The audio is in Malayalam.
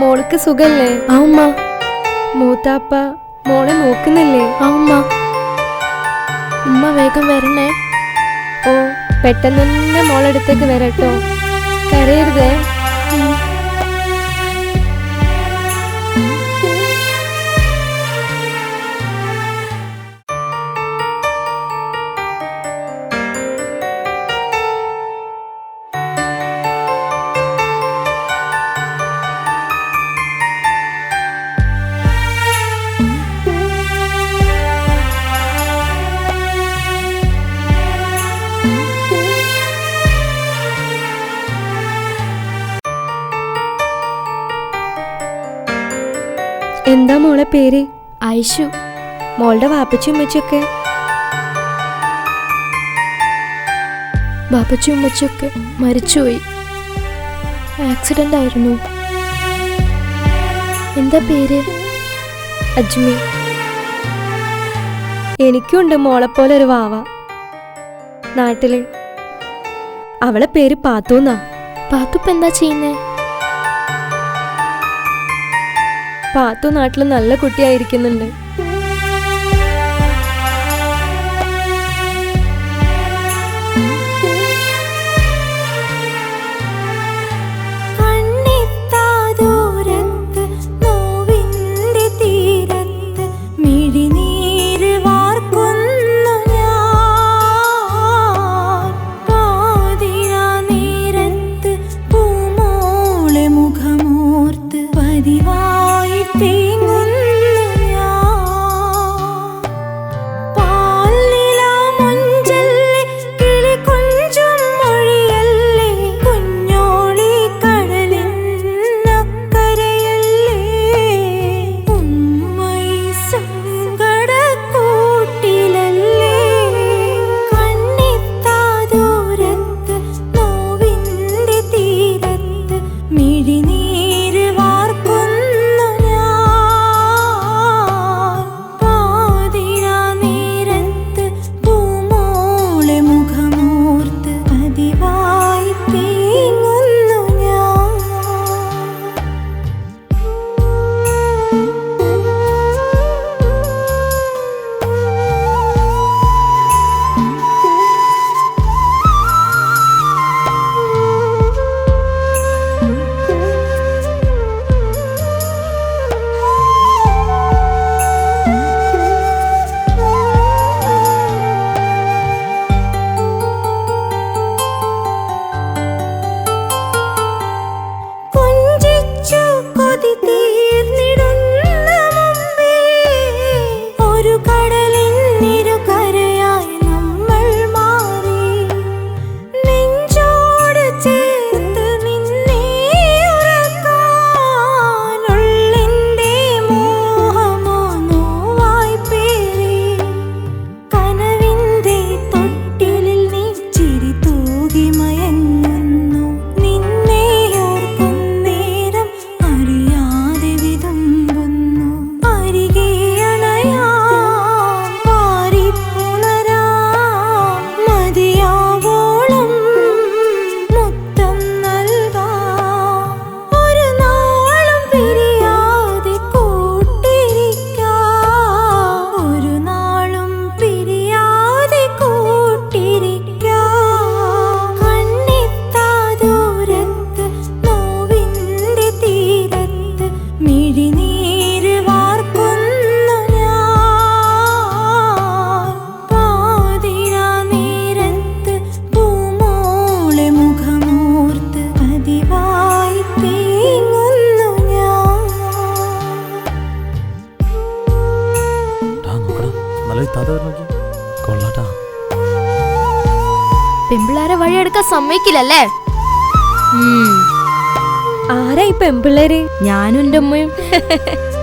മോൾക്ക് സുഖല്ലേ? ആ ഉമ്മ. മൂത്താപ്പ മോളെ നോക്കുന്നില്ലേ? ആ ഉമ്മ. ഉമ്മ വേഗം വരണേ. ഓ പെട്ടെന്ന് തന്നെ മോളെടുത്തേക്ക് വരട്ടോ. കരയരുതേ. പേര്? ഐഷു മോളുടെ വാപ്പച്ചും ഉമ്മച്ചൊക്കെ ബാപ്പച്ചും ഉമ്മച്ചൊക്കെ മരിച്ചുപോയി. ആക്സിഡന്റ് ആയിരുന്നു എന്താ പേര്? അജ്മി. എനിക്കുണ്ട് മോളെപ്പോലെ ഒരു വാവ. നാട്ടിൽ. അവളെ പേര് പാത്തൂന്നാ. പാത്തുപ്പ എന്താ ചെയ്യുന്നേ? പാത്തു നാട്ടിൽ നല്ല കുട്ടിയായിരിക്കുന്നുണ്ട്. കൊള്ളാട്ടാ പെമ്പിള്ളാരെ വഴിയെടുക്കാൻ സമ്മതിക്കില്ലല്ലേ? ആരാ ഈ പെമ്പിള്ളേര്? ഞാനും എന്റെ ഉമ്മയും.